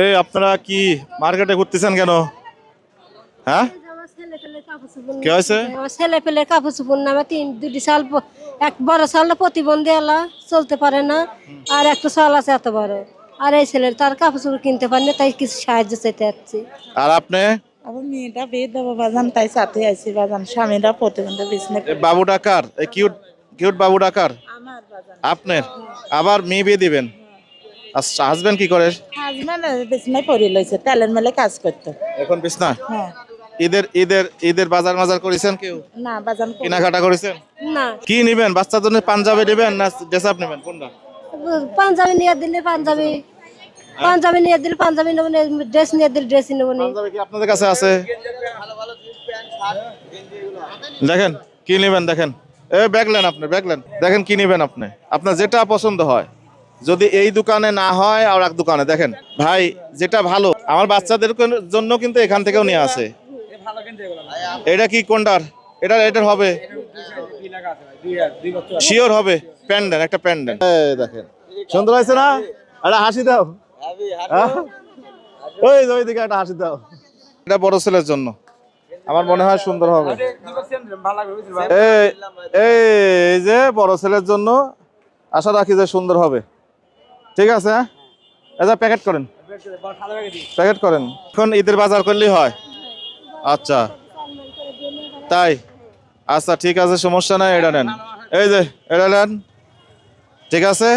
এই আপনারা কি মার্কেটে ঘুরতেছেন কেন? হ্যাঁ? কি হয়েছে? আমার ছেলে পেলে কাপড় চুপুর নামে তিন দুটি সাল এক বড় সাল প্রতিবন্ধী এলা চলতে পারে না। আর একটা সাল আছে এত বড়। আর এই ছেলের তার কাপড় চুপুর কিনতে পারে না তাই কিছু সাহায্য চাইতে যাচ্ছি আর আপনি? আমার মেয়েটা বিয়ে দেবো বাজান তাই সাথে আছি বাজান। স্বামীরা প্রতিবন্ধী বিজনেস বাবু ডাকার কিউট কিউট বাবু ডাকার আপনার? আবার মেয়ে বিয়ে দিবেন? আচ্ছা হাজবেন্ড কি করে? হাজবেন্ড বিছনায় পড়ে লইছে তেলের মেলে কাজ করতো। এখন বিছনা? হ্যাঁ। ঈদের ঈদের ঈদের বাজার মাজার করেছেন কেউ? না বাজান কো- কেনাকাটা করেছেন? না। কি নিবেন? বাচ্চার জন্য পাঞ্জাবি নেবেন না ড্রেস আপ নেবেন? কোনটা? পাঞ্জাবি নিয়ে দিলে পাঞ্জাবি। পাঞ্জাবি নিয়ে দিলে পাঞ্জাবি নেব ড্রেস নিয়ে দিলে ড্রেসই নেব পাঞ্জাবি কি আপনাদের কাছে আছে? দেখেন কি নেবেন দেখেন। এ ব্যাগ নেন আপনি ব্যাগ নেন। দেখেন কি নেবেন আপনি। আপনার যেটা পছন্দ হয়। যদি এই দোকানে না হয়, আর এক দোকানে। দেখেন, ভাই, যেটা ভালো, আমার বাচ্চাদের জন্য কিন্তু এখান থেকেও নিয়ে আসে। এটা কি কোনটার? এটা, এটার হবে? শিওর হবে। প্যান্ডেন একটা প্যান্ডেন দেখেন, সুন্দর হয়েছে না? একটা হাসি দাও। হ্যাঁ? ওই যে, ওইদিকে একটা হাসি দাও। এটা বড় ছেলের জন্য। আমার মনে হয় সুন্দর হবে। এই যে, বড় ছেলের জন্য। আশা রাখি যে সুন্দর হবে। ঠিক আছে হ্যাঁ? এটা প্যাকেট করেন। প্যাকেট করেন। এখন ঈদের বাজার করলেই হয়। আচ্ছা। তাই? আচ্ছা ঠিক আছে, সমস্যা নাই, এটা নেন। এই যে, এটা নেন। ঠিক আছে।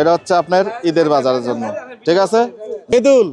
এটা হচ্ছে আপনার ঈদের বাজারের জন্য। ঠিক আছে? ঈদুল।